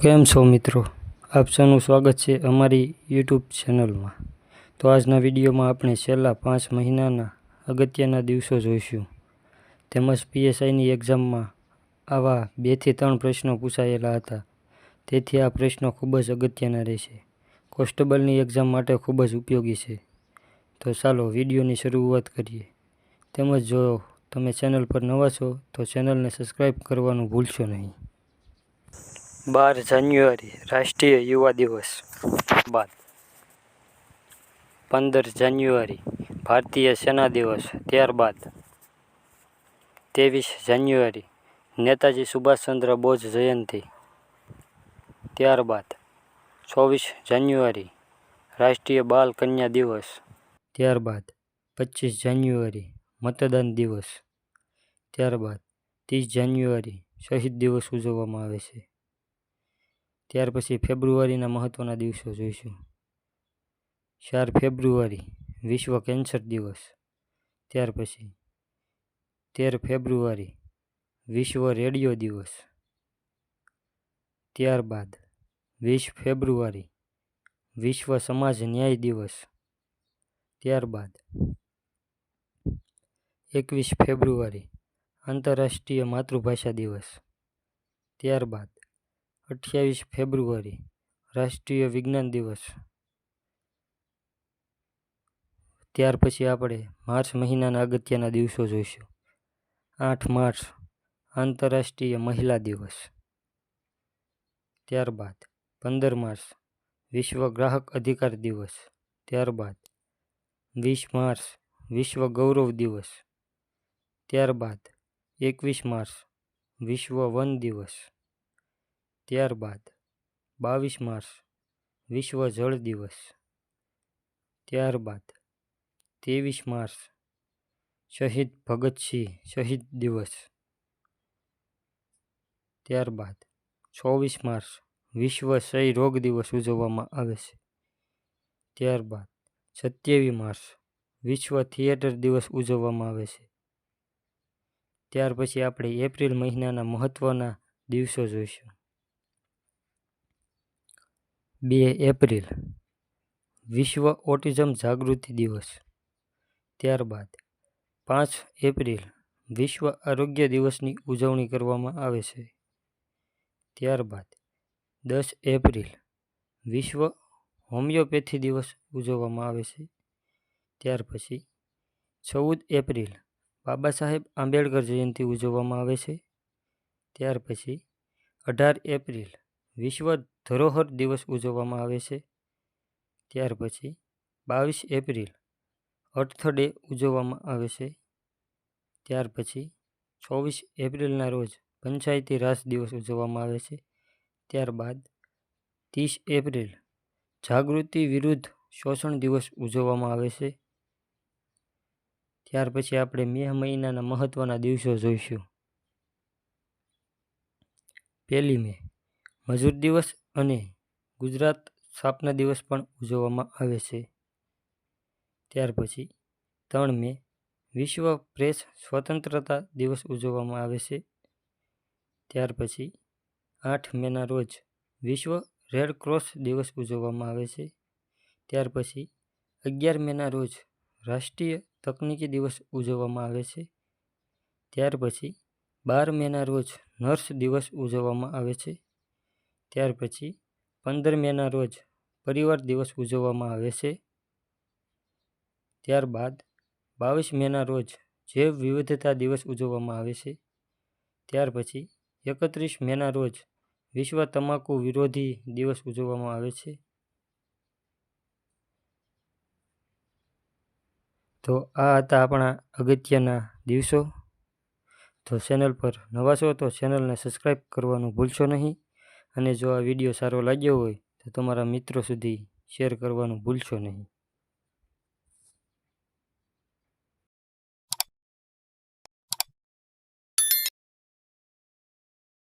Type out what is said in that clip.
કેમ છો મિત્રો? આપ સૌનું સ્વાગત છે અમારી યુટ્યુબ ચેનલમાં. તો આજના વિડીયોમાં આપણે છેલ્લા પાંચ મહિનાના અગત્યના દિવસો જોઈશું. તેમજ પીએસઆઈની એક્ઝામમાં આવા બેથી ત્રણ પ્રશ્નો પૂછાયેલા હતા. તેથી આ પ્રશ્નો ખૂબ જ અગત્યના રહેશે. કોન્સ્ટેબલની એક્ઝામ માટે ખૂબ જ ઉપયોગી છે. તો ચાલો વિડીયોની શરૂઆત કરીએ. તેમજ જો તમે ચેનલ પર નવા છો તો ચેનલને સબસ્ક્રાઈબ કરવાનું ભૂલશો નહીં. બાર જાન્યુઆરી, રાષ્ટ્રીય યુવા દિવસ, બાદ. પંદર જાન્યુઆરી, ભારતીય સેના દિવસ, ત્યારબાદ. ત્રેવીસ જાન્યુઆરી, નેતાજી સુભાષચંદ્ર બોઝ જયંતિ, ત્યારબાદ. ચોવીસ જાન્યુઆરી, રાષ્ટ્રીય બાલ કન્યા દિવસ, ત્યારબાદ. પચીસ જાન્યુઆરી, મતદાન દિવસ, ત્યારબાદ. ત્રીસ જાન્યુઆરી, શહીદ દિવસ ઉજવવામાં આવે છે. ત્યાર પછી ફેબ્રુઆરીના મહત્ત્વના દિવસો જોઈશું. ચાર ફેબ્રુઆરી, વિશ્વ કેન્સર દિવસ. ત્યાર પછી તેર ફેબ્રુઆરી, વિશ્વ રેડિયો દિવસ. ત્યારબાદ વીસ ફેબ્રુઆરી, વિશ્વ સમાજ ન્યાય દિવસ. ત્યારબાદ એકવીસ ફેબ્રુઆરી, આંતરરાષ્ટ્રીય માતૃભાષા દિવસ. ત્યારબાદ અઠ્યાવીસ ફેબ્રુઆરી, રાષ્ટ્રીય વિજ્ઞાન દિવસ. ત્યાર પછી આપણે માર્ચ મહિનાના અગત્યના દિવસો જોઈશું. આઠ માર્ચ, આંતરરાષ્ટ્રીય મહિલા દિવસ. ત્યારબાદ પંદર માર્ચ, વિશ્વ ગ્રાહક અધિકાર દિવસ. ત્યારબાદ વીસ માર્ચ, વિશ્વ ગૌરવ દિવસ. ત્યારબાદ એકવીસ માર્ચ, વિશ્વ વન દિવસ. ત્યારબાદ બાવીસ માર્ચ, વિશ્વ જળ દિવસ. ત્યારબાદ ત્રેવીસ માર્ચ, શહીદ ભગતસિંહ શહીદ દિવસ. ત્યારબાદ ચોવીસ માર્ચ, વિશ્વ ક્ષય રોગ દિવસ ઉજવવામાં આવે છે. ત્યારબાદ સત્યાવીસ માર્ચ, વિશ્વ થિયેટર દિવસ ઉજવવામાં આવે છે. ત્યાર પછી આપણે એપ્રિલ મહિનાના મહત્ત્વના દિવસો જોઈશું. બે એપ્રિલ, વિશ્વ ઓટિઝમ જાગૃતિ દિવસ. ત્યારબાદ પાંચ એપ્રિલ, વિશ્વ આરોગ્ય દિવસની ઉજવણી કરવામાં આવે છે. ત્યારબાદ દસ એપ્રિલ, વિશ્વ હોમિયોપેથી દિવસ ઉજવવામાં આવે છે. ત્યાર પછી ચૌદ એપ્રિલ, બાબા સાહેબ આંબેડકર જયંતિ ઉજવવામાં આવે છે. ત્યાર પછી અઢાર એપ્રિલ વિશ્વ ધરોહર દિવસ ઉજવવામાં આવે છે. ત્યાર પછી બાવીસ એપ્રિલ અર્થ ડે ઉજવવામાં આવે છે. ત્યાર પછી ચોવીસ એપ્રિલના રોજ પંચાયતી રાજ દિવસ ઉજવવામાં આવે છે. ત્યારબાદ ત્રીસ એપ્રિલ જાગૃતિ વિરુદ્ધ શોષણ દિવસ ઉજવવામાં આવે છે. ત્યાર પછી આપણે મે મહિનાના મહત્ત્વના દિવસો જોઈશું. પહેલી મે મજૂર દિવસ અને ગુજરાત સ્થાપના દિવસ પણ ઉજવવામાં આવે છે. ત્યાર પછી ત્રણ મે વિશ્વ પ્રેસ સ્વતંત્રતા દિવસ ઉજવવામાં આવે છે. ત્યાર પછી આઠ મેના રોજ વિશ્વ રેડ ક્રોસ દિવસ ઉજવવામાં આવે છે. ત્યાર પછી અગિયાર મેના રોજ રાષ્ટ્રીય તકનીકી દિવસ ઉજવવામાં આવે છે. ત્યાર પછી બાર મેના રોજ નર્સ દિવસ ઉજવવામાં આવે છે. ત્યાર પછી પંદર મેના રોજ પરિવાર દિવસ ઉજવવામાં આવે છે. ત્યારબાદ બાવીસ મેના રોજ જૈવ વિવિધતા દિવસ ઉજવવામાં આવે છે. ત્યાર પછી એકત્રીસ મેના રોજ વિશ્વ તમાકુ વિરોધી દિવસ ઉજવવામાં આવે છે. તો આ હતા આપણા અગત્યના દિવસો. તો ચેનલ પર નવા છો તો ચેનલને સબસ્ક્રાઈબ કરવાનું ભૂલશો નહીં. અને જો આ વીડિયો સારો લાગ્યો હોય તો તમારા મિત્રો સુધી શેર કરવાનું ભૂલશો નહીં.